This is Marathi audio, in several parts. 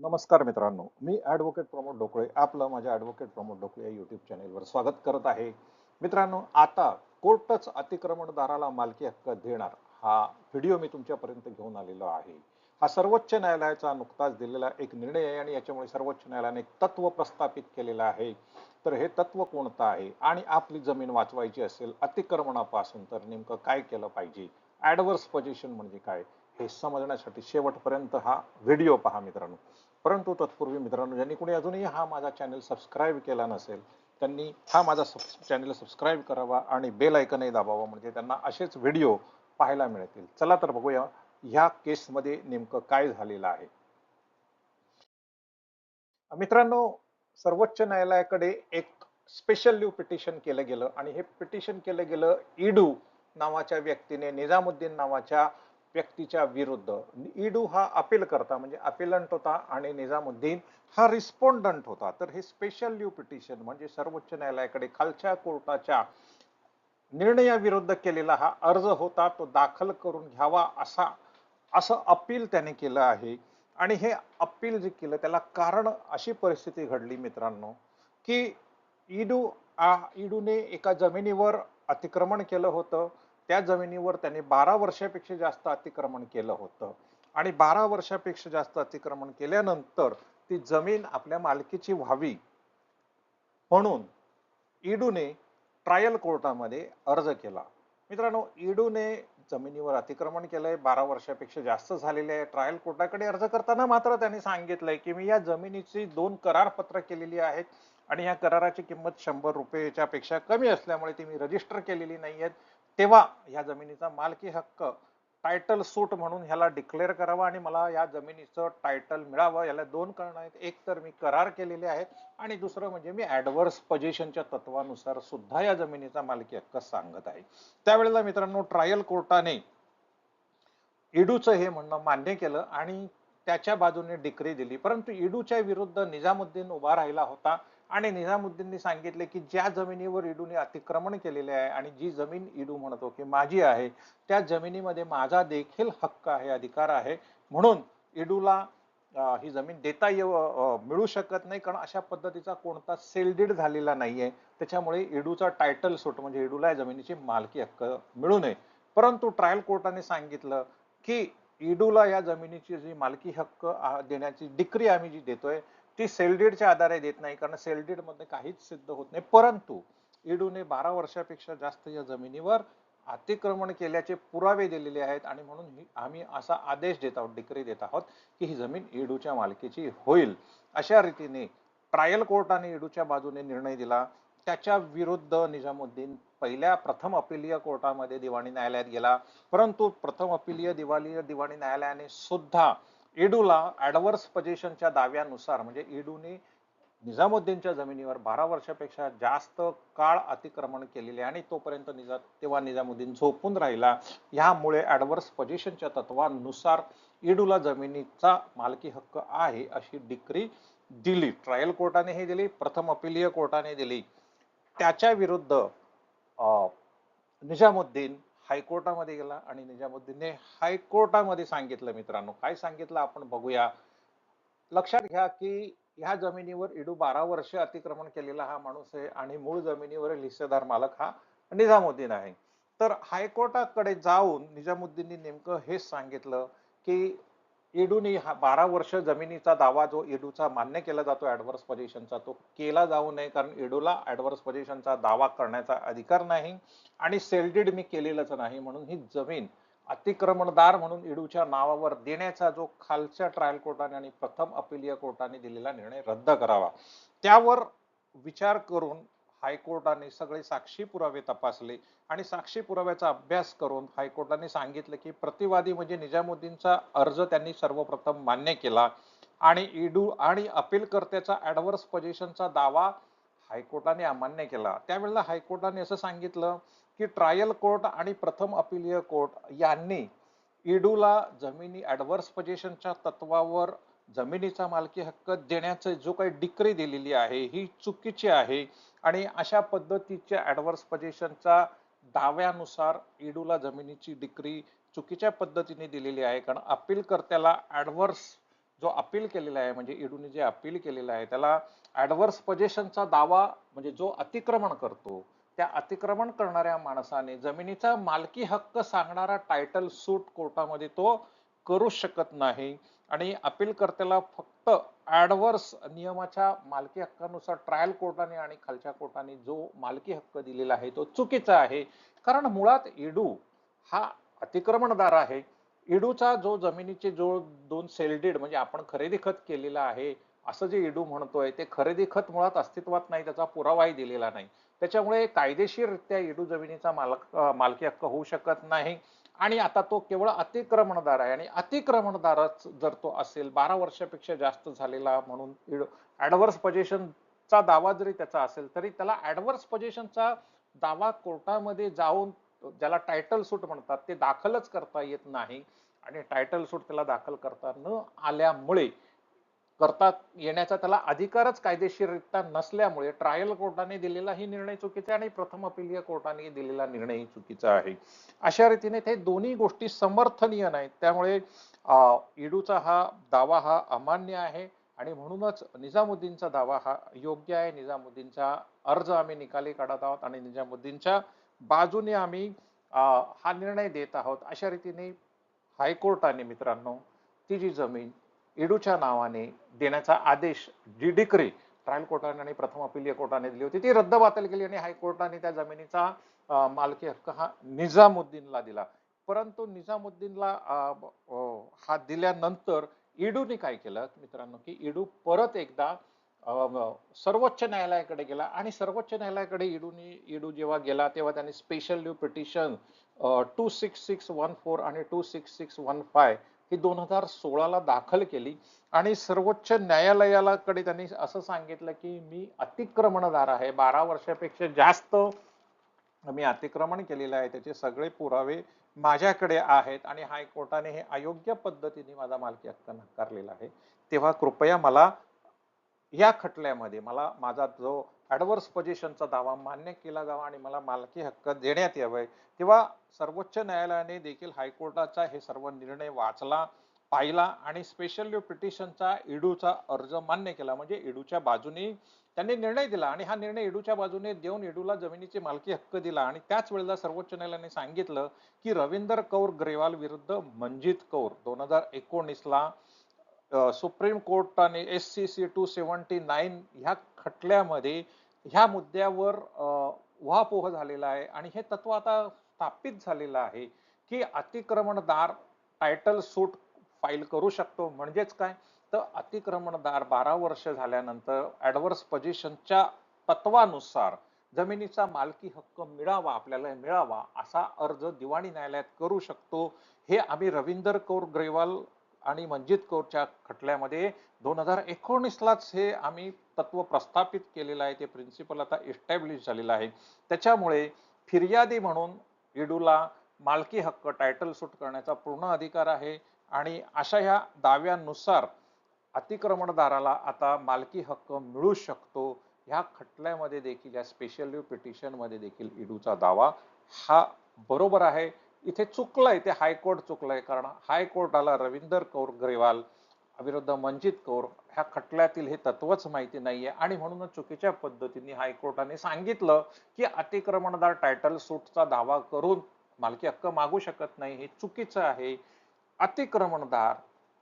नमस्कार मित्रांनो मी ॲडव्होकेट प्रमोद डोकळे आपलं माझ्या ॲडव्होकेट प्रमोद ढोकळे या यूट्यूब चॅनेलवर स्वागत करत आहे. मित्रांनो आता कोर्टच अतिक्रमणदाराला मालकी हक्क देणार हा व्हिडिओ मी तुमच्यापर्यंत घेऊन आलेलो आहे. हा सर्वोच्च न्यायालयाचा नुकताच दिलेला एक निर्णय आहे आणि याच्यामुळे सर्वोच्च न्यायालयाने एक तत्व प्रस्थापित केलेलं आहे. तर हे तत्व कोणतं आहे आणि आपली जमीन वाचवायची असेल अतिक्रमणापासून तर नेमकं काय केलं पाहिजे? ॲडवर्स पोझिशन म्हणजे काय? हे समजण्यासाठी शेवटपर्यंत हा व्हिडिओ पहा मित्रांनो. परंतु तत्पूर्वी मित्रांनो ज्यांनी कोणी अजूनही हा माझा चॅनल सबस्क्राईब केला नसेल त्यांनी हा माझा चॅनल सबस्क्राईब करावा आणि बेल ऐकनही दाबावा म्हणजे त्यांना असेच व्हिडिओ पाहायला मिळतील. चला तर बघूया ह्या केसमध्ये नेमकं काय झालेलं आहे. मित्रांनो सर्वोच्च न्यायालयाकडे एक स्पेशल लिव्ह पिटिशन केलं गेलं आणि हे पिटिशन केलं गेलं इडू नावाच्या व्यक्तीने निजामुद्दीन नावाच्या व्यक्तीच्या विरुद्ध. इडू हा अपील करता म्हणजे अपिलंट होता आणि निजामुद्दीन हा रिस्पॉन्डंट होता. तर हे स्पेशल ल्यू पिटिशन म्हणजे सर्वोच्च न्यायालयाकडे खालच्या कोर्टाच्या निर्णयाविरुद्ध केलेला हा अर्ज होता तो दाखल करून घ्यावा असा असं अपील त्याने केलं आहे. आणि हे अपील जे केलं त्याला कारण अशी परिस्थिती घडली मित्रांनो की इडू आ इडूने एका जमिनीवर अतिक्रमण केलं होतं. त्या जमिनीवर त्यांनी बारा वर्षापेक्षा जास्त अतिक्रमण केलं होतं. आणि बारा वर्षापेक्षा जास्त अतिक्रमण केल्यानंतर ती जमीन आपल्या मालकीची व्हावी म्हणून इडूने ट्रायल कोर्टामध्ये अर्ज केला. मित्रांनो इडूने जमिनीवर अतिक्रमण केलंय बारा वर्षापेक्षा जास्त झालेले आहे. ट्रायल कोर्टाकडे अर्ज करताना मात्र त्यांनी सांगितलंय की मी या जमिनीची दोन करारपत्र केलेली आहेत आणि या कराराची किंमत शंभर रुपयेच्या पेक्षा कमी असल्यामुळे ती मी रजिस्टर केलेली नाहीये तेव्हा या जमिनीचा मालकी हक्क टायटल सूट म्हणून ह्याला डिक्लेअर करावा आणि मला या जमिनीचं टायटल मिळावं. याला दोन कारण आहेत. एक तर मी करार केलेले आहेत आणि दुसरं म्हणजे मी ऍडव्हर्स पोझिशनच्या तत्वानुसार सुद्धा या जमिनीचा मालकी हक्क सांगत आहे. त्यावेळेला मित्रांनो ट्रायल कोर्टाने इडूचं हे म्हणणं मान्य केलं आणि त्याच्या बाजूने डिक्री दिली. परंतु इडूच्या विरुद्ध निजामुद्दीन उभा राहिला होता. आणि निजामुद्दीननी सांगितले की ज्या जमिनीवर इडूने अतिक्रमण केलेले आहे आणि जी जमीन इडू म्हणतो की माझी आहे त्या जमिनीमध्ये माझा देखील हक्क आहे अधिकार आहे. म्हणून इडूला ही जमीन देता येऊ मिळू शकत नाही कारण अशा पद्धतीचा कोणता सेलडीड झालेला नाहीये. त्याच्यामुळे इडूचा टायटल सूट म्हणजे इडूला या जमिनीची मालकी हक्क मिळू नये. परंतु ट्रायल कोर्टाने सांगितलं की इडूला या जमिनीची जी मालकी हक्क देण्याची डिक्री आम्ही जी देतोय ती सेलडीडच्या आधारे देत नाही कारण सेलडीडमध्ये काहीच सिद्ध होत नाही. परंतु इडूने बारा वर्षापेक्षा जास्त या जमिनीवर अतिक्रमण केल्याचे पुरावे दिलेले आहेत आणि म्हणून आम्ही असा आदेश देत आहोत डिक्री देत आहोत की ही जमीन इडूच्या मालकीची होईल. अशा रीतीने ट्रायल कोर्टाने इडूच्या बाजूने निर्णय दिला. त्याच्या विरुद्ध निजामुद्दीन पहिल्या प्रथम अपिलीय कोर्टामध्ये दिवाणी न्यायालयात गेला. परंतु प्रथम अपिलीय दिवाळी दिवाणी न्यायालयाने सुद्धा इडूला ॲडव्हर्स पोझिशनच्या दाव्यानुसार म्हणजे इडूने निजामुद्दीनच्या जमिनीवर बारा वर्षापेक्षा जास्त काळ अतिक्रमण केलेले आणि तोपर्यंत निजा तेव्हा निजामुद्दीन झोपून राहिला. ह्यामुळे ॲडव्हर्स पोझिशनच्या तत्वानुसार इडूला जमिनीचा मालकी हक्क आहे अशी डिक्री दिली. ट्रायल कोर्टाने हे दिली प्रथम अपिलीय कोर्टाने दिली. त्याच्या विरुद्ध निजामुद्दीन हायकोर्टामध्ये गेला आणि निजामुद्दीनने हायकोर्टामध्ये सांगितलं मित्रांनो. काय सांगितलं आपण बघूया. लक्षात घ्या की ह्या जमिनीवर इडू बारा वर्ष अतिक्रमण केलेला हा माणूस आहे आणि मूळ जमिनीवरील हिस्सेदार मालक हा निजामुद्दीन आहे. तर हायकोर्टाकडे जाऊन निजामुद्दीननी नेमकं हेच सांगितलं की इडूनी हा बारा वर्ष जमिनीचा दावा जो इडूचा मान्य केला जातो ॲडव्हर्स पोझिशनचा तो केला जाऊ नये कारण इडूला ॲडव्हर्स पोझिशनचा दावा करण्याचा अधिकार नाही आणि सेल्डेड मी केलेलंच नाही म्हणून ही जमीन अतिक्रमणदार म्हणून इडूच्या नावावर देण्याचा जो खालच्या ट्रायल कोर्टाने आणि प्रथम अपिलीय कोर्टाने दिलेला निर्णय रद्द करावा. त्यावर विचार करून हायकोर्टाने सगळे साक्षी पुरावे तपासले आणि साक्षी पुराव्याचा अभ्यास करून हायकोर्टाने सांगितलं की प्रतिवादी म्हणजे निजामुद्दीनचा अर्ज त्यांनी सर्वप्रथम मान्य केला आणि इडू आणि अपीलकर्त्याचा ऍडव्हर्स पोझिशनचा दावा हायकोर्टाने अमान्य केला. त्यावेळेला हायकोर्टाने असं सांगितलं की ट्रायल कोर्ट आणि प्रथम अपिलीय कोर्ट यांनी इडूला जमिनी ऍडव्हर्स पोझिशनच्या तत्वावर जमिनीचा मालकी हक्क देण्याचं जो काही डिक्री दिलेली आहे ही चुकीची आहे. आणि अशा पद्धतीच्या ऍडव्हर्स पजेशनचा दाव्यानुसार इडूला जमिनीची डिक्री चुकीच्या पद्धतीने दिलेली आहे. कारण अपील कर्त्याला ऍडव्हर्स जो अपील केलेला आहे म्हणजे इडूने जे अपील केलेलं आहे त्याला ऍडव्हर्स पजेशनचा दावा म्हणजे जो अतिक्रमण करतो त्या अतिक्रमण करणाऱ्या माणसाने जमिनीचा मालकी हक्क सांगणारा टायटल सूट कोर्टामध्ये तो करू शकत नाही. आणि अपील कर्त्याला फक्त ऍडव्हर्स नियमाच्या मालकी हक्कानुसार ट्रायल कोर्टाने आणि खालच्या कोर्टाने जो मालकी हक्क दिलेला आहे तो चुकीचा आहे. कारण मुळात इडू हा अतिक्रमणदार आहे. इडूचा जो जमिनीचे जो दोन सेल्डेड म्हणजे आपण खरेदी खत केलेला आहे असं जे इडू म्हणतोय ते खरेदी खत मुळात अस्तित्वात नाही त्याचा पुरावाही दिलेला नाही. त्याच्यामुळे कायदेशीररित्या इडू जमिनीचा मालक मालकी हक्क होऊ शकत नाही. आणि आता तो केवळ अतिक्रमणदार आहे. आणि अतिक्रमणदारच जर तो असेल बारा वर्षापेक्षा जास्त झालेला म्हणून ऍडव्हर्स पोझिशनचा दावा जरी त्याचा असेल तरी त्याला ऍडव्हर्स पोझिशनचा दावा कोर्टामध्ये जाऊन ज्याला टायटल सूट म्हणतात ते दाखलच करता येत नाही. आणि टायटल सूट त्याला दाखल करता न आल्यामुळे करता येण्याचा त्याला अधिकारच कायदेशीररित्या नसल्यामुळे ट्रायल कोर्टाने दिलेला ही निर्णय चुकीचा आणि प्रथम अपिलीय कोर्टाने दिलेला निर्णय चुकीचा आहे. अशा रीतीने ते दोन्ही गोष्टी समर्थनीय नाहीत. त्यामुळे इडूचा हा दावा हा अमान्य आहे आणि म्हणूनच निजामुद्दीनचा दावा हा योग्य आहे. निजामुद्दीनचा अर्ज आम्ही निकाली काढत आहोत आणि निजामुद्दीनच्या बाजूने आम्ही हा निर्णय देत आहोत. अशा रीतीने हायकोर्टाने मित्रांनो ती जी जमीन इडूच्या नावाने देण्याचा आदेश जी डिक्री ट्रायल कोर्टाने आणि प्रथम अपिलीय कोर्टाने दिली होती ती रद्द बातल केली आणि हायकोर्टाने त्या जमिनीचा मालकी हक्क हा निजामुद्दीनला दिला. परंतु निजामुद्दीनला हा दिल्यानंतर इडूने काय केलं? मित्रांनो की इडू परत एकदा सर्वोच्च न्यायालयाकडे गेला आणि सर्वोच्च न्यायालयाकडे इडूने इडू जेव्हा गेला तेव्हा त्यांनी special due petition two six six one four आणि two six six one five ही दोन हजार सोळाला दाखल केली. आणि सर्वोच्च न्यायालयाकडे त्यांनी असं सांगितलं की मी अतिक्रमणदार आहे. बारा वर्षापेक्षा जास्त मी अतिक्रमण केलेलं आहे. त्याचे सगळे पुरावे माझ्याकडे आहेत आणि हायकोर्टाने हे अयोग्य पद्धतीने माझा मालकी हक्क नाकारलेला आहे. तेव्हा कृपया मला या खटल्यामध्ये मला माझा जो ऍडव्हर्स पोझिशनचा दावा मान्य केला जावा आणि मला मालकी हक्क देण्यात यावे. तेव्हा सर्वोच्च न्यायालयाने देखील हायकोर्टाचा हे सर्व निर्णय वाचला पाहिला आणि स्पेशल पिटिशनचा इडूचा अर्ज मान्य केला. म्हणजे इडूच्या बाजूने त्यांनी निर्णय दिला आणि हा निर्णय इडूच्या बाजूने देऊन इडूला जमिनीची मालकी हक्क दिला. आणि त्याच वेळेला सर्वोच्च न्यायालयाने सांगितलं की रविंदर कौर ग्रेवाल विरुद्ध मंजित कौर दोन हजार एकोणीसला सुप्रीम कोर्टाने S C C two seventy nine ह्या खटल्यामध्ये ह्या मुद्द्यावर उहापोह झालेला आहे. आणि हे तत्व आता स्थापित झालेलं आहे की अतिक्रमणदार टायटल सूट फाईल करू शकतो. म्हणजेच काय? तर अतिक्रमणदार बारा वर्ष झाल्यानंतर ॲडव्हर्स पोझिशनच्या तत्वानुसार जमिनीचा मालकी हक्क मिळावा आपल्याला मिळावा असा अर्ज दिवाणी न्यायालयात करू शकतो. हे आम्ही रवींदर कौर ग्रेवाल आणि मंजित कौरच्या खटल्यामध्ये दोन हजार एकोणीसलाच हे आम्ही तत्व प्रस्थापित केलेलं आहे ते प्रिन्सिपल आता इस्टॅब्लिश झालेलं आहे. त्याच्यामुळे फिर्यादी म्हणून इडूला मालकी हक्क टायटल सूट करण्याचा पूर्ण अधिकार आहे आणि अशा ह्या दाव्यानुसार अतिक्रमणदाराला आता मालकी हक्क मिळू शकतो. ह्या खटल्यामध्ये देखील या स्पेशल पिटिशनमध्ये देखील इडूचा दावा हा बरोबर आहे. इथे चुकलंय ते हायकोर्ट चुकलंय कारण हायकोर्टाला रविंदर कौर ग्रेवाल विरुद्ध मंजित कौर ह्या खटल्यातील हे तत्वच माहिती नाहीये. आणि म्हणूनच चुकीच्या पद्धतीने हायकोर्टाने सांगितलं की अतिक्रमणदार टायटल सूटचा दावा करून मालकी हक्क मागू शकत नाही. हे चुकीचं आहे. अतिक्रमणदार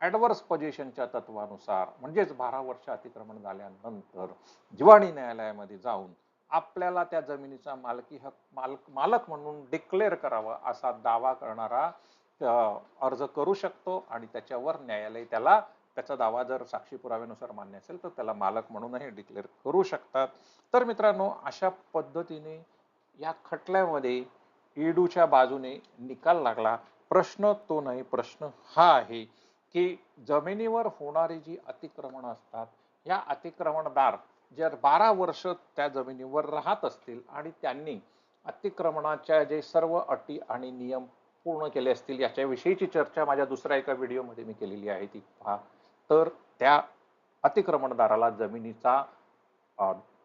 ऍडव्हर्स पोझिशनच्या तत्वानुसार म्हणजेच बारा वर्ष अतिक्रमण झाल्यानंतर दिवाणी न्यायालयामध्ये जाऊन आपल्याला त्या जमिनीचा मालकी हक मालक मालक म्हणून डिक्लेअर करावा असा दावा करणारा अर्ज करू शकतो आणि त्याच्यावर न्यायालय त्याला त्याचा दावा जर साक्षी पुराव्यानुसार मान्य असेल तर त्याला मालक म्हणूनही डिक्लेअर करू शकतात. तर मित्रांनो अशा पद्धतीने या खटल्यामध्ये इडूच्या बाजूने निकाल लागला. प्रश्न तो नाही प्रश्न हा आहे की जमिनीवर होणारी जी अतिक्रमण असतात या अतिक्रमणदार जर बारा वर्ष त्या जमिनीवर राहत असतील आणि त्यांनी अतिक्रमणाच्या जे सर्व अटी आणि नियम पूर्ण केले असतील याच्याविषयीची चर्चा माझ्या दुसऱ्या एका व्हिडिओमध्ये मी केलेली आहे ती पहा. तर त्या अतिक्रमणदाराला जमिनीचा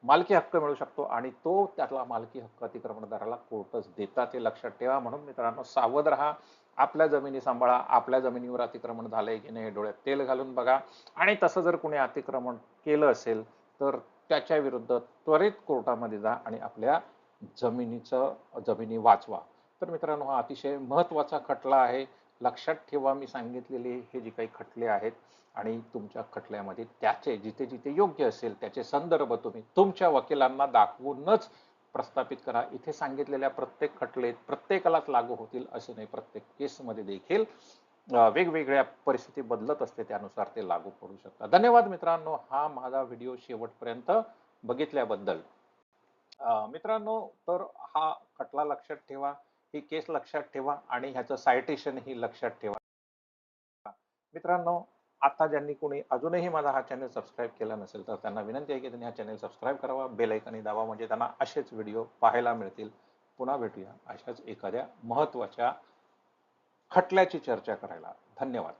मालकी हक्क मिळू शकतो आणि तो त्याला मालकी हक्क अतिक्रमणदाराला कोर्टच देतात हे लक्षात ठेवा. म्हणून मित्रांनो सावध राहा. आपल्या जमिनी सांभाळा. आपल्या जमिनीवर अतिक्रमण झालंय की नाही डोळ्यात तेल घालून बघा. आणि तसं जर कुणी अतिक्रमण केलं असेल तर त्याच्या विरुद्ध त्वरित कोर्टामध्ये जा आणि आपल्या जमिनीचं जमिनी वाचवा. तर मित्रांनो हा अतिशय महत्त्वाचा खटला आहे. लक्षात ठेवा मी सांगितलेले हे जे काही खटले आहेत आणि तुमच्या खटल्यामध्ये त्याचे जिथे जिथे योग्य असेल त्याचे संदर्भ तुम्ही तुमच्या वकिलांना दाखवूनच प्रस्थापित करा. इथे सांगितलेल्या प्रत्येक खटले प्रत्येकालाच लागू होतील असे नाही प्रत्येक केसमध्ये देखील वेगवेगळ्या परिस्थिती बदलत असते त्यानुसार ते लागू पडू शकतात. धन्यवाद मित्रांनो हा माझा व्हिडिओ शेवटपर्यंत बघितल्याबद्दल. मित्रांनो तर हा खटला लक्षात ठेवा ही केस लक्षात ठेवा आणि ह्याचं सायटेशन ही लक्षात ठेवा. मित्रांनो आता ज्यांनी कोणी अजूनही माझा हा चॅनल सबस्क्राईब केला नसेल तर त्यांना विनंती आहे की त्यांनी हा चॅनल सबस्क्राईब करावा बेल दावा म्हणजे त्यांना असेच व्हिडिओ पाहायला मिळतील. पुन्हा भेटूया अशाच एखाद्या महत्त्वाच्या खटल्याची चर्चा करायला. धन्यवाद.